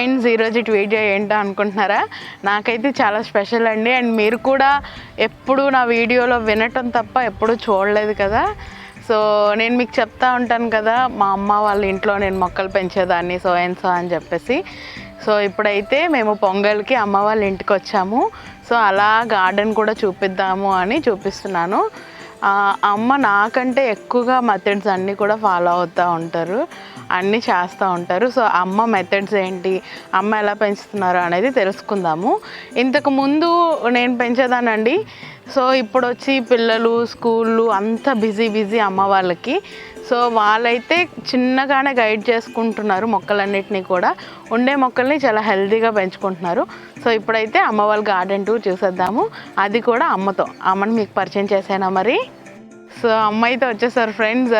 Friends ఈరోజు video ఏంటో అనుకుంటున్నారా? నాకైతే చాలా స్పెషల్ అండి. అండ్ మీరు కూడా ఎప్పుడు నా వీడియోలో వినటం తప్ప ఎప్పుడు చూడలేదు కదా. సో నేను మీకు చెప్తా ఉంటాను కదా మా అమ్మ వాళ్ళ ఇంట్లో నేను మొక్కలు పెంచేదాన్ని సో అండ్ సో అని చెప్పేసి. సో ఇప్పుడైతే మేము పొంగల్కి అమ్మ వాళ్ళ ఇంటికి వచ్చాము. సో అలా గార్డెన్ కూడా చూపిద్దాము అని చూపిస్తున్నాను. అమ్మ నాకంటే ఎక్కువగా మెథడ్స్ అన్నీ కూడా ఫాలో అవుతూ ఉంటారు. అన్నీ చేస్తూ ఉంటారు. సో అమ్మ మెథడ్స్ ఏంటి? అమ్మ ఎలా పెంచుతున్నారు అనేది తెలుసుకుందాము. ఇంతకు ముందు నేను పెంచేదానండి సో ఇప్పుడు వచ్చి పిల్లలు స్కూళ్ళు అంతా బిజీ బిజీ అమ్మ వాళ్ళకి. సో వాళ్ళైతే చిన్నగానే గైడ్ చేసుకుంటున్నారు మొక్కలన్నిటినీ కూడా. ఉండే మొక్కల్ని చాలా హెల్తీగా పెంచుకుంటున్నారు. సో ఇప్పుడైతే అమ్మ వాళ్ళ గార్డెన్ టూర్ చూసేద్దాము. అది కూడా అమ్మతో. అమ్మని మీకు పరిచయం చేసానా మరి? సో అమ్మాయితో వచ్చేసారు ఫ్రెండ్స్.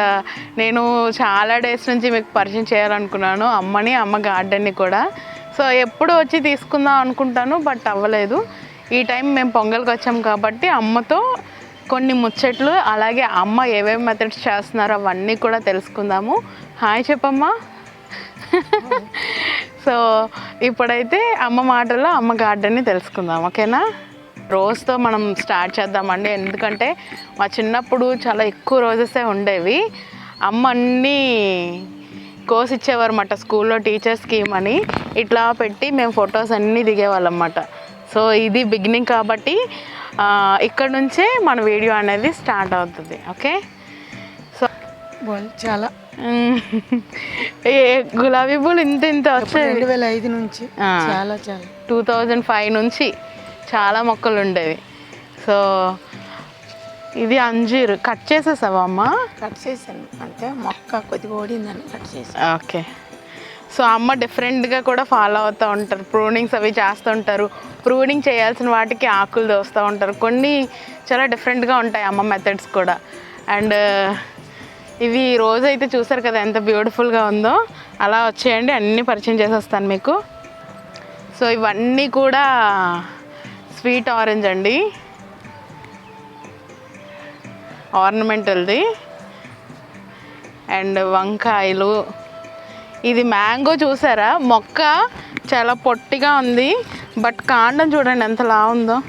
నేను చాలా డేస్ నుంచి మీకు పరిచయం చేయాలనుకున్నాను. అమ్మని అమ్మ గార్డెన్ని కూడా. సో ఎప్పుడు వచ్చి తీసుకుందాం అనుకుంటాను బట్ అవ్వలేదు. ఈ టైం మేము పొంగల్కి వచ్చాం కాబట్టి అమ్మతో కొన్ని ముచ్చట్లు అలాగే అమ్మ ఏమేమి మెథడ్స్ చేస్తున్నారో అవన్నీ కూడా తెలుసుకుందాము. హాయ్ చెప్పమ్మా. సో ఇప్పుడైతే అమ్మ మాటల్లో అమ్మ గార్డెన్ని తెలుసుకుందాం ఓకేనా? రోజుతో మనం స్టార్ట్ చేద్దామండి. ఎందుకంటే మా చిన్నప్పుడు చాలా ఎక్కువ రోజెసే ఉండేవి. అమ్మ అన్నీ కోసి ఇచ్చేవారన్నమాట స్కూల్లో టీచర్స్ స్కీమ్ అని. ఇట్లా పెట్టి మేము ఫొటోస్ అన్నీ దిగేవాళ్ళం అన్నమాట. సో ఇది బిగినింగ్ కాబట్టి ఇక్కడ నుంచే మన వీడియో అనేది స్టార్ట్ అవుతుంది ఓకే సో చాలా. గులాబీ పూలు ఇంత ఇంత వచ్చాయి? రెండు వేల ఐదు నుంచి. చాలా చాలా. టూ థౌజండ్ ఫైవ్ నుంచి చాలా మొక్కలు ఉండేవి. సో ఇది అంజీర్ కట్ చేసేసావా అమ్మ? కట్ చేశాను. అంటే మొక్క కొద్దిగా ఓడిందని కట్ చేశాను. ఓకే సో అమ్మ డిఫరెంట్గా కూడా ఫాలో అవుతూ ఉంటారు. ప్రూనింగ్స్ అవి చేస్తుంటారు ప్రూనింగ్ చేయాల్సిన వాటికి ఆకులు దోస్తూ ఉంటారు. కొన్ని చాలా డిఫరెంట్గా ఉంటాయి అమ్మ మెథడ్స్ కూడా. అండ్ uh, ఇవి రోజు అయితే చూసారు కదా ఎంత బ్యూటిఫుల్గా ఉందో? అలా వచ్చేయండి అన్నీ పరిచయం చేసేస్తాను మీకు. సో ఇవన్నీ కూడా స్వీట్ ఆరెంజ్ అండి. ఆర్నమెంటల్ది అండ్ వంకాయలు ఇది మ్యాంగో చూసారా? మొక్క చాలా పొట్టిగా ఉంది. బట్ కాండం చూడండి ఎంత లావుందో.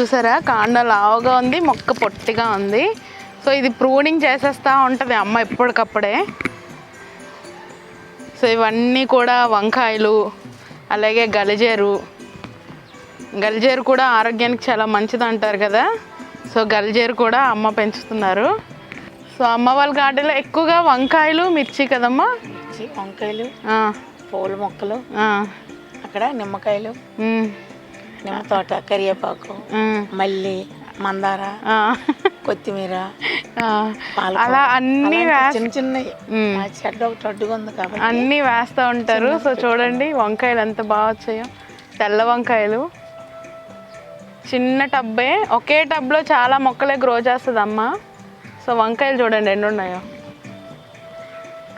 చూసారా? కాండం లావుగా ఉంది మొక్క పొట్టిగా ఉంది. సో ఇది ప్రూనింగ్ చేసేస్తూ ఉంటుంది అమ్మ ఎప్పటికప్పుడే. సో ఇవన్నీ కూడా వంకాయలు అలాగే గలిజేరు. గలిజేరు కూడా ఆరోగ్యానికి చాలా మంచిది అంటారు కదా? సో గలిజేరు కూడా అమ్మ పెంచుతున్నారు. సో అమ్మ వాళ్ళ గార్డెన్లో ఎక్కువగా వంకాయలు మిర్చి కదమ్మా? మిర్చి, వంకాయలు పూల మొక్కలు అక్కడ నిమ్మకాయలు నిమ్మ తోట కరివేపాకు మల్లి మందార కొత్తిమీర. అలా అన్నీ చిన్న చిన్నవి. చెడ్డ ఒకటి అడ్డుగా ఉంది కాబట్టి అన్నీ వేస్తూ ఉంటారు. సో చూడండి వంకాయలు ఎంత బాగా వచ్చాయో. తెల్ల వంకాయలు. చిన్న టబ్బే. ఒకే టబ్లో చాలా మొక్కలే గ్రో చేస్తుంది అమ్మ సో వంకాయలు చూడండి ఎన్ని ఉన్నాయో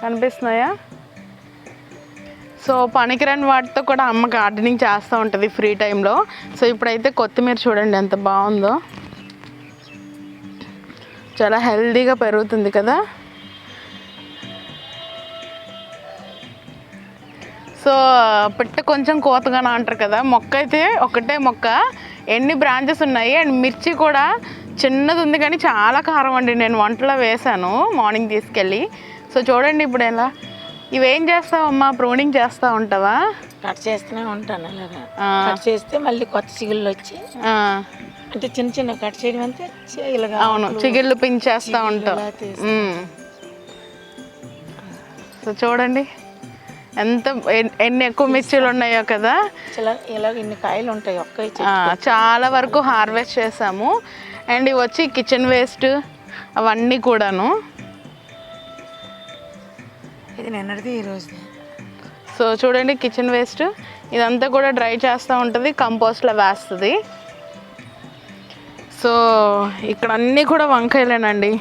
కనిపిస్తున్నాయా? సో పనికిరాని వాటితో కూడా అమ్మ గార్డెనింగ్ చేస్తూ ఉంటుంది ఫ్రీ టైంలో సో ఇప్పుడైతే కొత్తిమీర చూడండి ఎంత బాగుందో. చాలా హెల్దీగా పెరుగుతుంది కదా. సో పిట్ట కొంచెం కోతగానే అంటారు కదా మొక్క అయితే ఒకటే మొక్క. ఎన్ని బ్రాంచెస్ ఉన్నాయి? అండ్ మిర్చి కూడా చిన్నది ఉంది కానీ చాలా కారం అండి నేను వంటలో వేశాను మార్నింగ్ తీసుకెళ్ళి. సో చూడండి ఇప్పుడు ఎలా. ఇవేం చేస్తావమ్మా? ప్రూనింగ్ చేస్తూ ఉంటావా? కట్ చేస్తూనే ఉంటాను అలాగా. కట్ చేస్తే మళ్ళీ కొత్త చిగుళ్ళు వచ్చి అంటే చిన్న చిన్న కట్ చేయడం అంతే ఇలాగా అవును చిగిళ్ళు పించేస్తూ ఉంటావు. సో చూడండి ఎంత ఎన్- ఎన్ని ఎక్కువ మిర్చీలు ఉన్నాయో కదా. ఇలా ఇన్ని కాయలు ఉంటాయి ఒక్క చాలా వరకు హార్వెస్ట్ చేసాము. అండ్ ఇవి వచ్చి కిచెన్ వేస్ట్ అవన్నీ కూడాను. ఇది నిన్నటిది ఈ రోజుది. సో చూడండి కిచెన్ వేస్ట్. ఇదంతా కూడా డ్రై చేస్తూ ఉంటుంది కంపోస్ట్లో వేస్తుంది. సో ఇక్కడ అన్నీ కూడా వంకాయలేనండి.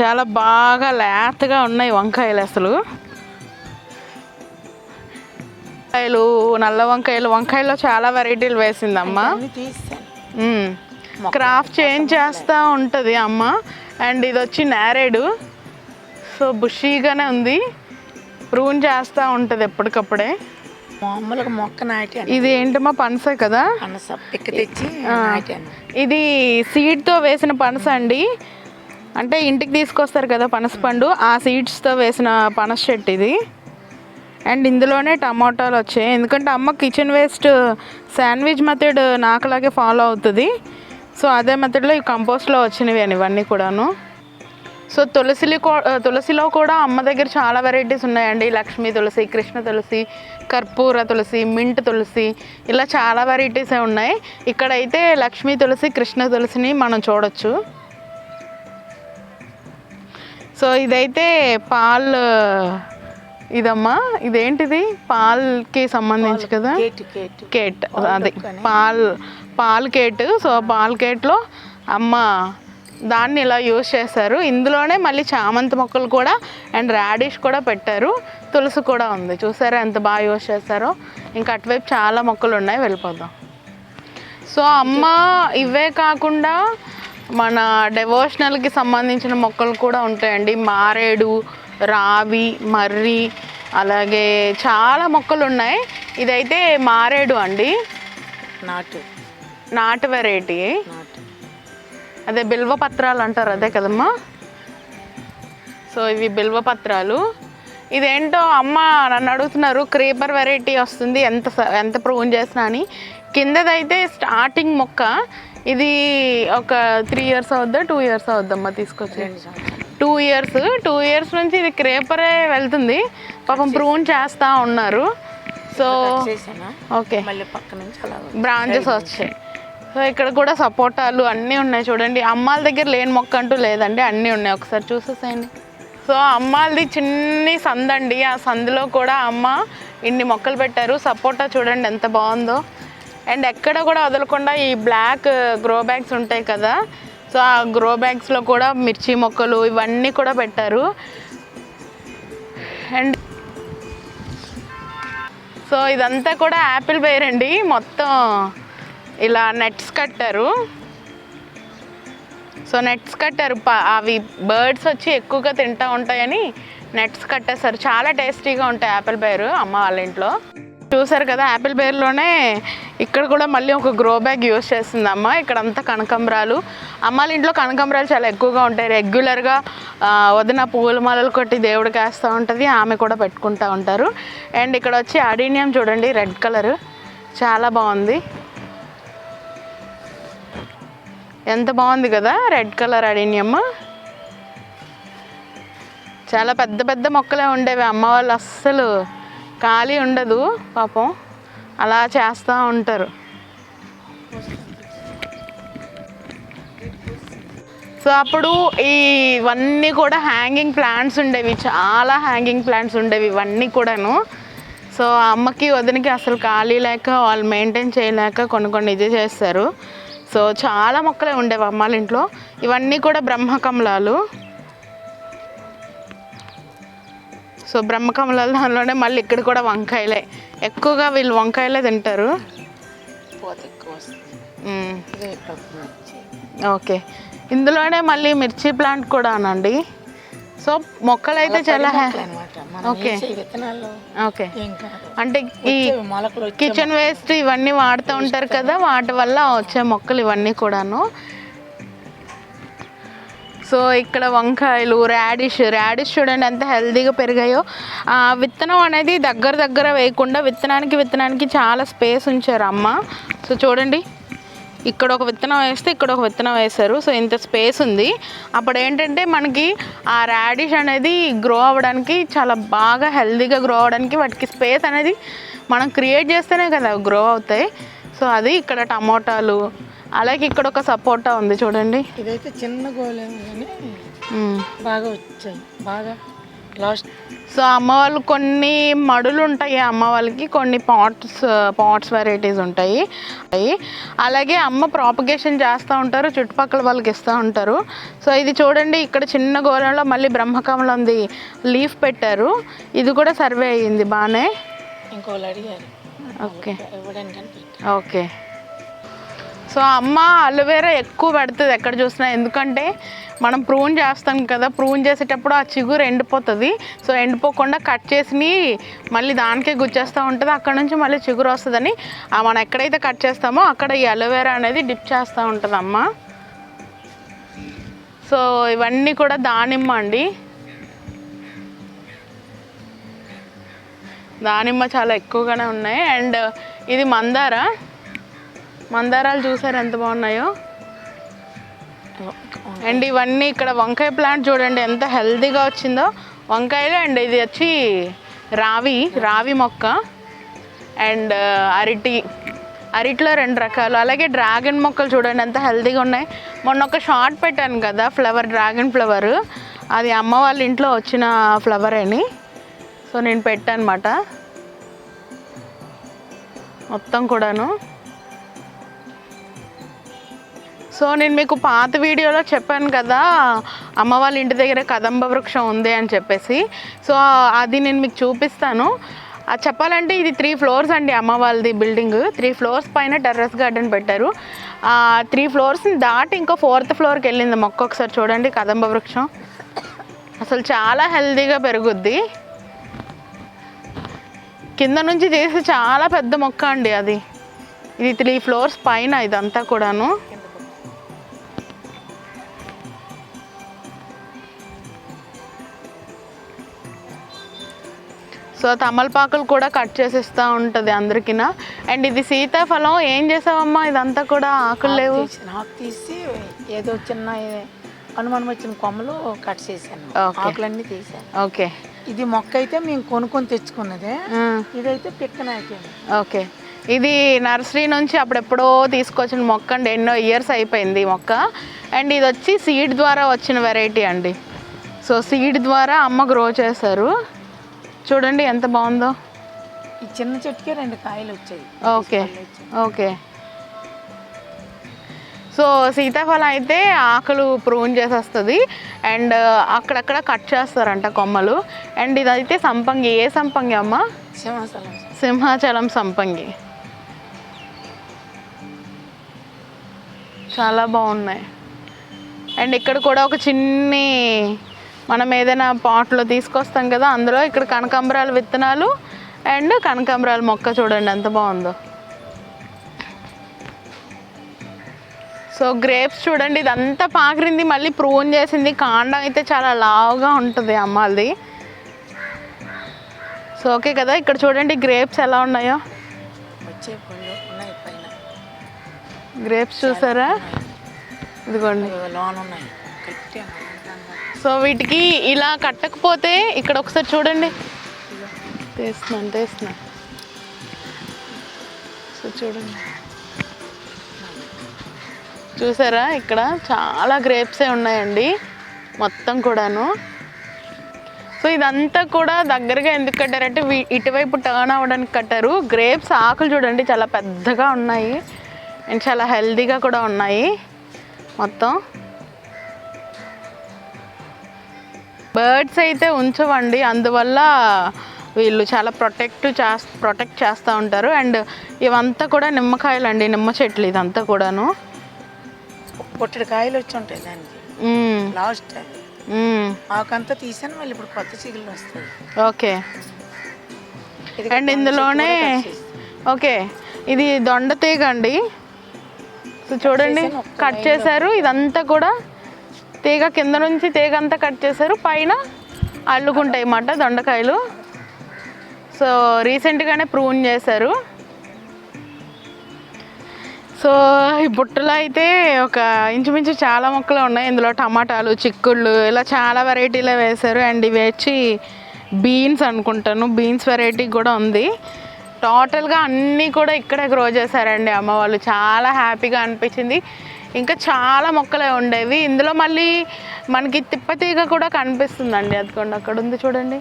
చాలా బాగా లేతగా ఉన్నాయి వంకాయలు అసలు. వంకాయలు నల్ల వంకాయలు వంకాయలో చాలా వెరైటీలు వేసిందమ్మా. క్రాఫ్ట్ చేంజ్ చేస్తూ ఉంటుంది అమ్మ. అండ్ ఇది వచ్చి నేరేడు. సో బుషీగానే ఉంది. ప్రూన్ చేస్తూ ఉంటుంది ఎప్పటికప్పుడే. మామూలుగా మొక్క నాటాను. ఇది ఏంటమ్మా పనస కదా? అనస పిక్క తెచ్చి ఇది సీడ్తో వేసిన పనస అండి. అంటే ఇంటికి తీసుకొస్తారు కదా పనస పండు. ఆ సీడ్స్తో వేసిన పనస చెట్టు ఇది. అండ్ ఇందులోనే టమాటాలు వచ్చాయి. ఎందుకంటే అమ్మ కిచెన్ వేస్ట్ శాండ్విచ్ మెథడ్ నాకులాగే ఫాలో అవుతుంది. సో అదే మెథడ్లో ఈ కంపోస్ట్లో వచ్చినవి అని ఇవన్నీ కూడాను. సో తులసిలి తులసిలో కూడా అమ్మ దగ్గర చాలా వెరైటీస్ ఉన్నాయండి. లక్ష్మీ తులసి కృష్ణ తులసి కర్పూర తులసి మింట్ తులసి ఇలా చాలా వెరైటీసే ఉన్నాయి. ఇక్కడైతే లక్ష్మీ తులసి కృష్ణ తులసిని మనం చూడొచ్చు. సో ఇదైతే పాల్ ఇదమ్మా ఇదేంటిది? పాల్కి సంబంధించి కదా? కేట్ అది పాల్ పాల్కేట్. సో పాల్ కేట్లో అమ్మ దాన్ని ఇలా యూజ్ చేశారు. ఇందులోనే మళ్ళీ చామంతి మొక్కలు కూడా అండ్ రాడిష్ కూడా పెట్టారు. తులసి కూడా ఉంది. చూసారా ఎంత బాగా యూజ్ చేస్తారో ఇంకా అటువైపు చాలా మొక్కలు ఉన్నాయి. వెళ్ళిపోదాం. సో అమ్మ ఇవే కాకుండా మన డెవోషనల్కి సంబంధించిన మొక్కలు కూడా ఉంటాయండి. మారేడు రావి మర్రి అలాగే చాలా మొక్కలు ఉన్నాయి. ఇదైతే మారేడు అండి. నాటు. నాటు వెరైటీ. అదే బిల్వ పత్రాలు అంటారు అదే కదమ్మా? సో ఇవి బిల్వ పత్రాలు. ఇదేంటో అమ్మ నన్ను అడుగుతున్నారు క్రీపర్ వెరైటీ వస్తుంది ఎంత ఎంత ప్రూవ్ చేసినా అని. కిందదైతే స్టార్టింగ్ మొక్క ఇది ఒక త్రీ ఇయర్స్ అవుద్దా టూ ఇయర్స్ అవుద్దమ్మా తీసుకొచ్చి టూ ఇయర్స్ టూ ఇయర్స్ నుంచి ఇది క్రేపరే వెళ్తుంది. పాపం ప్రూన్ చేస్తూ ఉన్నారు. So okay. బ్రాంచెస్ వచ్చాయి. సో ఇక్కడ కూడా సపోటాలు అన్నీ ఉన్నాయి చూడండి. అమ్మాల దగ్గర లేని మొక్క అంటూ లేదండి. అన్నీ ఉన్నాయి. ఒకసారి చూసేసేయండి. సో అమ్మాలది చిన్ని సందండి. ఆ సందులో కూడా అమ్మ ఇన్ని మొక్కలు పెట్టారు. సపోటా చూడండి ఎంత బాగుందో. అండ్ ఎక్కడ కూడా వదలకుండా ఈ బ్లాక్ గ్రో బ్యాగ్స్ ఉంటాయి కదా. సో ఆ గ్రో బ్యాగ్స్లో కూడా మిర్చి మొక్కలు ఇవన్నీ కూడా పెట్టారు. అండ్ సో ఇదంతా కూడా యాపిల్ పేరండి మొత్తం ఇలా నెట్స్ కట్టారు. సో నెట్స్ కట్టారు. ప- అవి బర్డ్స్ వచ్చి ఎక్కువగా తింటూ ఉంటాయని నెట్స్ కట్టేస్తారు చాలా టేస్టీగా ఉంటాయి యాపిల్ బేర్ అమ్మ వాళ్ళ ఇంట్లో. చూసారు కదా యాపిల్ బేర్లోనే ఇక్కడ కూడా మళ్ళీ ఒక గ్రో బ్యాగ్ యూస్ చేస్తుంది అమ్మ. ఇక్కడ అంతా కనకంబరాలు. అమ్మ వాళ్ళ ఇంట్లో కనకంబరాలు చాలా ఎక్కువగా ఉంటాయి. రెగ్యులర్గా వదిన పువ్వుల మాలలు కొట్టి దేవుడికి వేస్తూ ఉంటుంది. ఆమె కూడా పెట్టుకుంటూ ఉంటారు. అండ్ ఇక్కడ వచ్చి అడీనియం చూడండి రెడ్ కలర్ చాలా బాగుంది. ఎంత బాగుంది కదా? రెడ్ కలర్ అడీనియం చాలా పెద్ద పెద్ద మొక్కలే ఉండేవి అమ్మ వాళ్ళు అస్సలు. ఖాళీ ఉండదు పాపం. అలా చేస్తూ ఉంటారు. సో అప్పుడు ఈ ఇవన్నీ కూడా హ్యాంగింగ్ ప్లాంట్స్ ఉండేవి. చాలా హ్యాంగింగ్ ప్లాంట్స్ ఉండేవి ఇవన్నీ కూడాను. సో అమ్మకి వదినకి అసలు ఖాళీ లేక వాళ్ళు మెయింటైన్ చేయలేక కొన్ని కొన్ని ఇది చేస్తారు. సో చాలా మొక్కలే ఉండేవి అమ్మాళ్ళ ఇంట్లో. ఇవన్నీ కూడా బ్రహ్మకమలాలు. సో బ్రహ్మకమలాల దానిలోనే మళ్ళీ ఇక్కడ కూడా వంకాయలే. ఎక్కువగా వీళ్ళు వంకాయలే తింటారు. ఓకే. ఇందులోనే మళ్ళీ మిర్చి ప్లాంట్ కూడా అనండి సో మొక్కలు అయితే చాలా ఓకే. ఓకే. అంటే ఈ కిచెన్ వేస్ట్ ఇవన్నీ వాడుతూ ఉంటారు కదా వాటి వల్ల వచ్చే మొక్కలు ఇవన్నీ కూడాను. సో ఇక్కడ వంకాయలు రాడిష్ రాడిష్ చూడండి ఎంత హెల్తీగా పెరిగాయో. ఆ విత్తనం అనేది దగ్గర దగ్గర వేయకుండా విత్తనానికి విత్తనానికి చాలా స్పేస్ ఉంచారు అమ్మ సో చూడండి. ఇక్కడ ఒక విత్తనం వేస్తే ఇక్కడ ఒక విత్తనం వేశారు. సో ఇంత స్పేస్ ఉంది. అప్పుడు ఏంటంటే మనకి ఆ రాడిష్ అనేది గ్రో అవ్వడానికి చాలా బాగా హెల్తీగా గ్రో అవ్వడానికి వాటికి స్పేస్ అనేది మనం క్రియేట్ చేస్తేనే కదా గ్రో అవుతాయి. సో అది ఇక్కడ టమోటాలు అలాగే ఇక్కడ ఒక సపోటా ఉంది చూడండి. ఇదైతే చిన్న కానీ మ్మ్. బాగా వచ్చాయి. బాగా లాస్ట్. సో అమ్మ వాళ్ళు కొన్ని మడులు ఉంటాయి అమ్మ వాళ్ళకి కొన్ని పాట్స్ పాట్స్ వెరైటీస్ ఉంటాయి. అలాగే అమ్మ ప్రాపగేషన్ చేస్తూ ఉంటారు చుట్టుపక్కల వాళ్ళకి ఇస్తూ ఉంటారు. సో ఇది చూడండి ఇక్కడ చిన్న గోళంలో మళ్ళీ బ్రహ్మకమలంది లీఫ్ పెట్టారు. ఇది కూడా సర్వే అయ్యింది బాగానే ఇంకోళ్ళు అడిగారు. ఓకే. ఓకే. సో అమ్మ అలోవేరా ఎక్కువ పెడుతుంది ఎక్కడ చూసినా. ఎందుకంటే మనం ప్రూన్ చేస్తాం కదా ప్రూన్ చేసేటప్పుడు ఆ చిగురు ఎండిపోతుంది. సో ఎండిపోకుండా కట్ చేసి మళ్ళీ దానికే గుచ్చేస్తూ ఉంటుంది. అక్కడ నుంచి మళ్ళీ చిగురు వస్తుందని మనం ఎక్కడైతే కట్ చేస్తామో అక్కడ ఈ అలోవేరా అనేది డిప్ చేస్తూ ఉంటుంది అమ్మ. సో ఇవన్నీ కూడా దానిమ్మ అండి. దానిమ్మ చాలా ఎక్కువగానే ఉన్నాయి. అండ్ ఇది మందార? మందారాలు చూసారు ఎంత బాగున్నాయో. అండ్ ఇవన్నీ ఇక్కడ వంకాయ ప్లాంట్ చూడండి ఎంత హెల్తీగా వచ్చిందో. వంకాయలు అండ్ ఇది వచ్చి రావి రావి మొక్క అండ్ uh, అరటి అరటిలో రెండు రకాలు. అలాగే డ్రాగన్ మొక్కలు చూడండి ఎంత హెల్తీగా ఉన్నాయి. మొన్న ఒక షార్ట్ పెట్టాను కదా ఫ్లవర్ డ్రాగన్ ఫ్లవర్ అది అమ్మ వాళ్ళ ఇంట్లో వచ్చిన ఫ్లవర్ అని. సో నేను పెట్టానమాట మొత్తం కూడాను. సో నేను మీకు పాత వీడియోలో చెప్పాను కదా అమ్మ వాళ్ళ ఇంటి దగ్గర కదంబ వృక్షం ఉంది అని చెప్పేసి. సో అది నేను మీకు చూపిస్తాను. అది చెప్పాలంటే ఇది త్రీ ఫ్లోర్స్ అండి అమ్మ వాళ్ళది బిల్డింగ్. త్రీ ఫ్లోర్స్ పైన టెర్రస్ గార్డెన్ పెట్టారు. త్రీ ఫ్లోర్స్ని దాటి ఇంకో ఫోర్త్ ఫ్లోర్కి వెళ్ళింది మొక్క ఒకసారి చూడండి కదంబ వృక్షం. అసలు చాలా హెల్దీగా పెరుగుద్ది. కింద నుంచి చేసి చాలా పెద్ద మొక్క అండి అది. ఇది త్రీ ఫ్లోర్స్ పైన ఇదంతా కూడాను. సో తమలపాకులు కూడా కట్ చేసిస్తూ ఉంటుంది అందరికినా. అండ్ ఇది సీతాఫలం ఏం చేసావమ్మా? ఇదంతా కూడా ఆకులు లేవు. తీసి- ఏదో చిన్న అనుమానం వచ్చిన కొమ్మలు కట్ చేశాను. ఓకే. ఆకులన్నీ తీసాను ఓకే. ఇది మొక్క అయితే మేము కొనుక్కొని తెచ్చుకున్నదే. ఇదైతే పిక్కన అయిపోయింది ఓకే. ఇది నర్సరీ నుంచి అప్పుడెప్పుడో తీసుకొచ్చిన మొక్క అండి. ఎన్నో ఇయర్స్ అయిపోయింది ఈ మొక్క. అండ్ ఇది వచ్చి సీడ్ ద్వారా వచ్చిన వెరైటీ అండి. సో సీడ్ ద్వారా అమ్మ గ్రో చేశారు. చూడండి ఎంత బాగుందో. ఈ చిన్న చెట్టుకే రెండు కాయలు వచ్చాయి. Okay okay. సో సీతాఫలం అయితే ఆకులు ప్రూన్ చేసేస్తుంది. అండ్ అక్కడక్కడ కట్ చేస్తారంట కొమ్మలు. అండ్ ఇదైతే సంపంగి. ఏ సంపంగి అమ్మ? సింహాచలం. సింహాచలం సంపంగి. చాలా బాగున్నాయి. అండ్ ఇక్కడ కూడా ఒక చిన్ని మనం ఏదైనా పాట్లో తీసుకొస్తాం కదా అందులో ఇక్కడ కనకాంబరాల విత్తనాలు అండ్ కనకాంబరాల మొక్క చూడండి ఎంత బాగుందో. సో గ్రేప్స్ చూడండి ఇదంతా పాకిరింది మళ్ళీ ప్రూన్ చేసింది. కాండం అయితే చాలా లావుగా ఉంటుంది అమ్మాలది సో ఓకే కదా ఇక్కడ చూడండి గ్రేప్స్ ఎలా ఉన్నాయో. గ్రేప్స్ చూసారా? ఇదిగోండి. లోన్ ఉన్నాయి. సో వీటికి ఇలా కట్టకపోతే ఇక్కడ ఒకసారి చూడండి. తీస్తున్నాను తీస్తున్నాను. సో చూడండి. చూసారా? ఇక్కడ చాలా గ్రేప్సే ఉన్నాయండి మొత్తం కూడాను. సో ఇదంతా కూడా దగ్గరగా ఎందుకు కట్టారంటే ఇటువైపు టర్న్ అవ్వడానికి కట్టారు. గ్రేప్స్ ఆకులు చూడండి చాలా పెద్దగా ఉన్నాయి. అండ్ చాలా హెల్దీగా కూడా ఉన్నాయి మొత్తం. బర్డ్స్ అయితే ఉంచవండి. అందువల్ల వీళ్ళు చాలా ప్రొటెక్ట్ చేస్ ప్రొటెక్ట్ చేస్తూ ఉంటారు. అండ్ ఇవంతా కూడా నిమ్మకాయలు అండి నిమ్మ చెట్లు ఇదంతా కూడాను. పొట్టడి కాయలు వచ్చి ఉంటాయి దానికి. లాస్ట్. మ్మ్. ఆకంతా తీసాను మళ్ళీ ఇప్పుడు కొత్త చిగుళ్ళు వస్తాయి. ఓకే. అండ్ ఇందులోనే ఓకే. ఇది దొండ తీగ అండి చూడండి కట్ చేశారు. ఇదంతా కూడా తీగ కింద నుంచి తీగ అంతా కట్ చేశారు. పైన అల్లుకుంటాయి అన్నమాట దొండకాయలు. సో రీసెంట్గానే ప్రూన్ చేశారు. సో ఈ బుట్టలో అయితే ఒక ఇంచుమించు చాలా మొక్కలు ఉన్నాయి. ఇందులో టమాటాలు చిక్కుళ్ళు ఇలా చాలా వెరైటీలో వేశారు. అండ్ ఇవి వచ్చి బీన్స్ అనుకుంటాను. బీన్స్ వెరైటీ కూడా ఉంది. టోటల్గా అన్నీ కూడా ఇక్కడే గ్రో చేశారండి అమ్మ వాళ్ళు. చాలా హ్యాపీగా అనిపించింది. ఇంకా చాలా మొక్కలే ఉండేవి. ఇందులో మళ్ళీ మనకి తిప్పతీగ కూడా కనిపిస్తుందండి. అదిగోండి అక్కడ ఉంది చూడండి.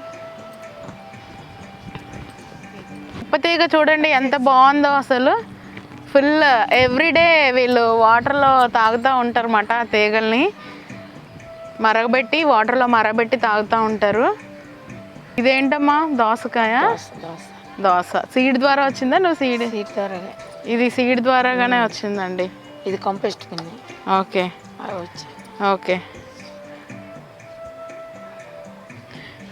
తిప్పతీగ చూడండి ఎంత బాగుందో అసలు. ఫుల్ ఎవ్రీడే వీళ్ళు వాటర్లో తాగుతూ ఉంటారు అన్నమాట ఆ తీగల్ని. మరగబెట్టి వాటర్లో మరగబెట్టి తాగుతూ ఉంటారు. ఇదేంటమ్మా? దోసకాయ? దోస సీడ్ ద్వారా వచ్చిందా? నువ్వు సీడ్? సీట్ త్వరగా ఇది సీడ్ ద్వారాగానే వచ్చిందండి. ఇది కంపోస్ట్ కింద. ఓకే. ఓకే.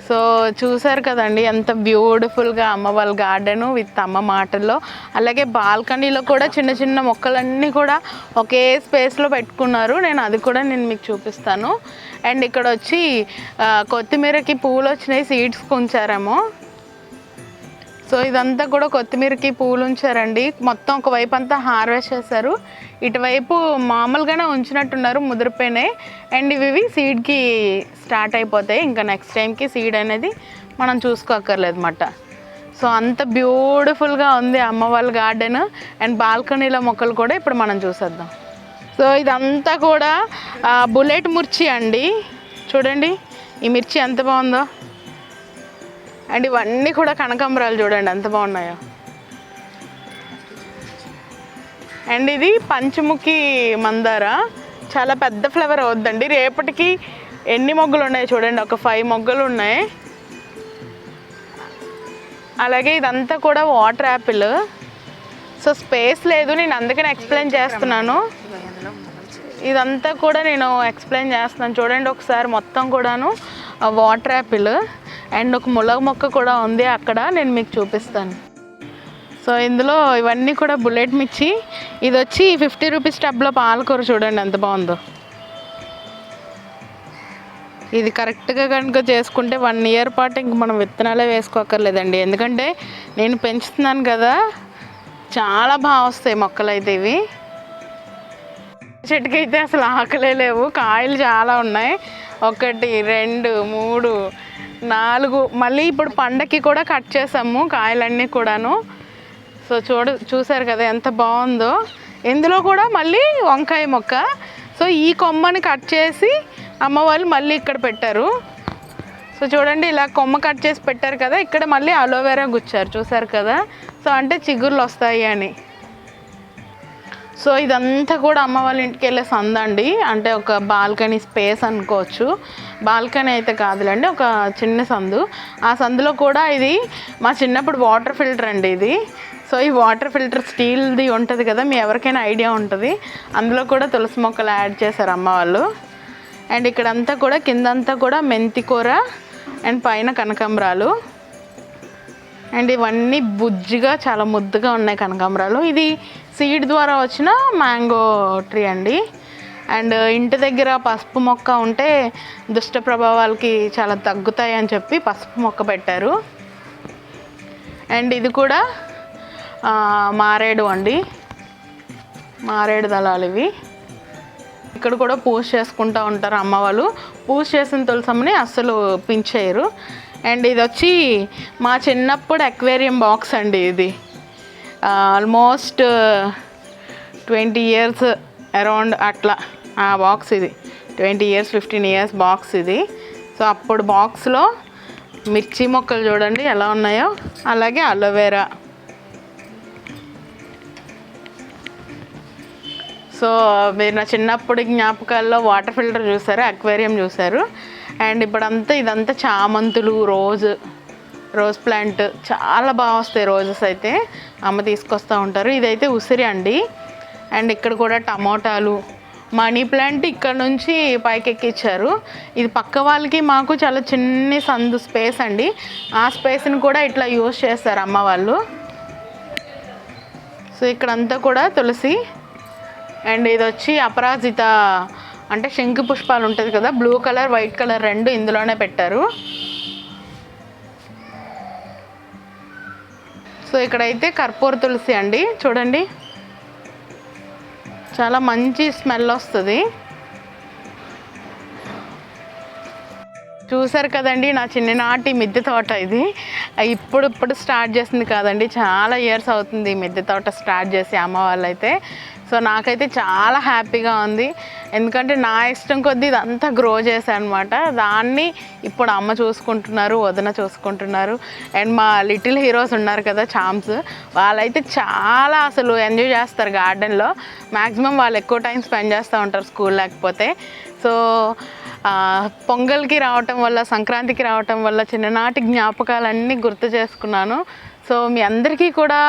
సో చూసారు కదండి ఎంత బ్యూటిఫుల్గా అమ్మ వాళ్ళ గార్డెను విత్ అమ్మ మాటల్లో. అలాగే బాల్కనీలో కూడా చిన్న చిన్న మొక్కలన్నీ కూడా ఒకే స్పేస్లో పెట్టుకున్నారు. నేను అది కూడా నేను మీకు చూపిస్తాను. అండ్ ఇక్కడ వచ్చి కొత్తిమీరకి పువ్వులు వచ్చినాయి సీడ్స్ ఉంచారేమో సో ఇదంతా కూడా కొత్తిమీరకి పూలు ఉంచారండి. మొత్తం ఒక వైపు అంతా హార్వెస్ట్ చేశారు. ఇటువైపు మామూలుగానే ఉంచినట్టున్నారు ముదిరిపోయినాయి. అండ్ ఇవి సీడ్కి స్టార్ట్ అయిపోతాయి. ఇంకా నెక్స్ట్ టైంకి సీడ్ అనేది మనం చూసుకోకర్లేదు అనమాట సో అంత బ్యూటిఫుల్గా ఉంది అమ్మ వాళ్ళ గార్డెన్. అండ్ బాల్కనీలో మొక్కలు కూడా ఇప్పుడు మనం చూసేద్దాం. సో ఇదంతా కూడా బుల్లెట్ మిర్చి అండి. చూడండి ఈ మిర్చి ఎంత బాగుందో. అండ్ ఇవన్నీ కూడా కనకాంబరాలు చూడండి ఎంత బాగున్నాయో. అండ్ ఇది పంచముఖి మందార. చాలా పెద్ద ఫ్లవర్ అవుద్దండి. రేపటికి ఎన్ని మొగ్గలు ఉన్నాయి చూడండి ఒక ఫైవ్ మొగ్గలు ఉన్నాయి. అలాగే ఇదంతా కూడా వాటర్ యాపిల్ సో స్పేస్ లేదు నేను అందుకని ఎక్స్ప్లెయిన్ చేస్తున్నాను. ఇదంతా కూడా నేను ఎక్స్ప్లెయిన్ చేస్తున్నాను. చూడండి ఒకసారి మొత్తం కూడాను. వాటర్ యాపిల్ అండ్ ఒక ములగ మొక్క కూడా ఉంది అక్కడ నేను మీకు చూపిస్తాను. సో ఇందులో ఇవన్నీ కూడా బుల్లెట్ మిర్చి. ఇది వచ్చి ఫిఫ్టీ రూపీస్ టబ్లో పాలకూర చూడండి ఎంత బాగుందో. ఇది కరెక్ట్గా కనుక చేసుకుంటే వన్ ఇయర్ పాటు ఇంక మనం విత్తనాలే వేసుకోకర్లేదండి ఎందుకంటే నేను పెంచుతున్నాను కదా చాలా బాగా వస్తాయి మొక్కలు అయితే ఇవి. చెట్టుకి అయితే అసలు ఆకలే లేవు కాయలు చాలా ఉన్నాయి. ఒకటి రెండు మూడు నాలుగు. మళ్ళీ ఇప్పుడు పండకి కూడా కట్ చేసాము కాయలన్నీ కూడాను. సో చూడు చూసారు కదా ఎంత బాగుందో. ఇందులో కూడా మళ్ళీ వంకాయ మొక్క. సో ఈ కొమ్మని కట్ చేసి అమ్మ వాళ్ళు మళ్ళీ ఇక్కడ పెట్టారు. సో చూడండి ఇలా కొమ్మ కట్ చేసి పెట్టారు కదా. ఇక్కడ మళ్ళీ అలోవెరా గుచ్చారు చూసారు కదా. సో అంటే చిగుర్లు వస్తాయి అని. సో ఇదంతా కూడా అమ్మ వాళ్ళ ఇంటికి వెళ్ళే సంద అండి. అంటే ఒక బాల్కనీ స్పేస్ అనుకోవచ్చు. బాల్కనీ అయితే కాదులేండి ఒక చిన్న సందు. ఆ సందులో కూడా ఇది మా చిన్నప్పుడు వాటర్ ఫిల్టర్ అండి ఇది. సో ఈ వాటర్ ఫిల్టర్ స్టీల్ది ఉంటుంది కదా మీ ఎవరికైనా ఐడియా ఉంటుంది. అందులో కూడా తులసి మొక్కలు యాడ్ చేశారు అమ్మ వాళ్ళు. అండ్ ఇక్కడంతా కూడా కిందంతా కూడా మెంతి కూర అండ్ పైన కనకాంబరాలు. అండ్ ఇవన్నీ బుజ్జిగా చాలా ముద్దుగా ఉన్నాయి కనకాంబరాలు. ఇది సీడ్ ద్వారా వచ్చిన మ్యాంగో ట్రీ అండి. అండ్ ఇంటి దగ్గర పసుపు మొక్క ఉంటే దుష్ట ప్రభావాలకి చాలా తగ్గుతాయి అని చెప్పి పసుపు మొక్క పెట్టారు. అండ్ ఇది కూడా మారేడు అండి. మారేడు దళాలు ఇవి. ఇక్కడ కూడా పూజ చేసుకుంటూ ఉంటారు అమ్మ వాళ్ళు. పూజ చేసిన తులసమ్మని అస్సలు పించేయరు. అండ్ ఇది వచ్చి మా చిన్నప్పుడు అక్వేరియం బాక్స్ అండి ఇది. ఆల్మోస్ట్ ట్వంటీ ఇయర్స్ అరౌండ్ అట్లా. ఆ బాక్స్ ఇది. Twenty years fifteen years box ఇది. సో అప్పుడు బాక్స్లో మిర్చి మొక్కలు చూడండి ఎలా ఉన్నాయో. అలాగే అలోవెరా సో మీరు నా చిన్నప్పుడు జ్ఞాపకాల్లో వాటర్ ఫిల్టర్ చూసారు అక్వేరియం చూసారు. అండ్ ఇప్పుడంతా ఇదంతా చామంతులు రోజ్ రోజ్ ప్లాంట్ చాలా బాగా వస్తాయి రోజెస్ అయితే. అమ్మ తీసుకొస్తూ ఉంటారు. ఇదైతే ఉసిరి అండి. అండ్ ఇక్కడ కూడా టమోటాలు మనీ ప్లాంట్ ఇక్కడ నుంచి పైకి ఎక్కిచ్చారు ఇది పక్క వాళ్ళకి మాకు చాలా చిన్ని సందు స్పేస్ అండి. ఆ స్పేస్ని కూడా ఇట్లా యూజ్ చేస్తారు అమ్మ వాళ్ళు. సో ఇక్కడంతా కూడా తులసి అండ్ ఇది వచ్చి అపరాజిత అంటే శంకు పుష్పాలు ఉంటుంది కదా బ్లూ కలర్ వైట్ కలర్ రెండు ఇందులోనే పెట్టారు. సో ఇక్కడైతే కర్పూర తులసి అండి. చూడండి. చాలా మంచి స్మెల్ వస్తుంది. చూసారు కదండి నా చిన్ననాటి మిద్దె తోట ఇది. ఇప్పుడు ఇప్పుడు స్టార్ట్ చేసింది కాదండి. చాలా ఇయర్స్ అవుతుంది ఈ మిద్దె తోట స్టార్ట్ చేసి అమ్మ వాళ్ళైతే. సో నాకైతే చాలా హ్యాపీగా ఉంది. ఎందుకంటే నా ఇష్టం కొద్దీ ఇదంతా గ్రో చేశాను అనమాట దాన్ని ఇప్పుడు అమ్మ చూసుకుంటున్నారు వదిన చూసుకుంటున్నారు. అండ్ మా లిటిల్ హీరోస్ ఉన్నారు కదా చామ్స్. వాళ్ళైతే చాలా అసలు ఎంజాయ్ చేస్తారు గార్డెన్లో. మ్యాక్సిమం వాళ్ళు ఎక్కువ టైం స్పెండ్ చేస్తూ ఉంటారు స్కూల్ లేకపోతే. సో పొంగల్కి రావటం వల్ల సంక్రాంతికి రావటం వల్ల చిన్ననాటి జ్ఞాపకాలన్నీ గుర్తు చేసుకున్నాను. సో మీ అందరికీ కూడా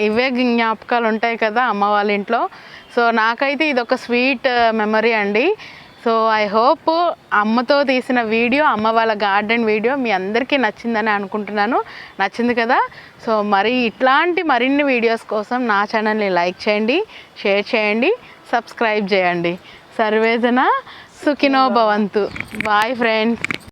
ఇవే జ్ఞాపకాలు ఉంటాయి కదా అమ్మ వాళ్ళ ఇంట్లో. సో నాకైతే ఇది ఒక స్వీట్ మెమరీ అండి. సో ఐ హోప్ అమ్మతో తీసిన వీడియో అమ్మ వాళ్ళ గార్డెన్ వీడియో మీ అందరికీ నచ్చిందని అనుకుంటున్నాను. నచ్చింది కదా? సో మరి ఇట్లాంటి మరిన్ని వీడియోస్ కోసం నా ఛానల్ని లైక్ చేయండి షేర్ చేయండి సబ్స్క్రైబ్ చేయండి. సర్వేజన సుఖినో భవంతు. Bye friends.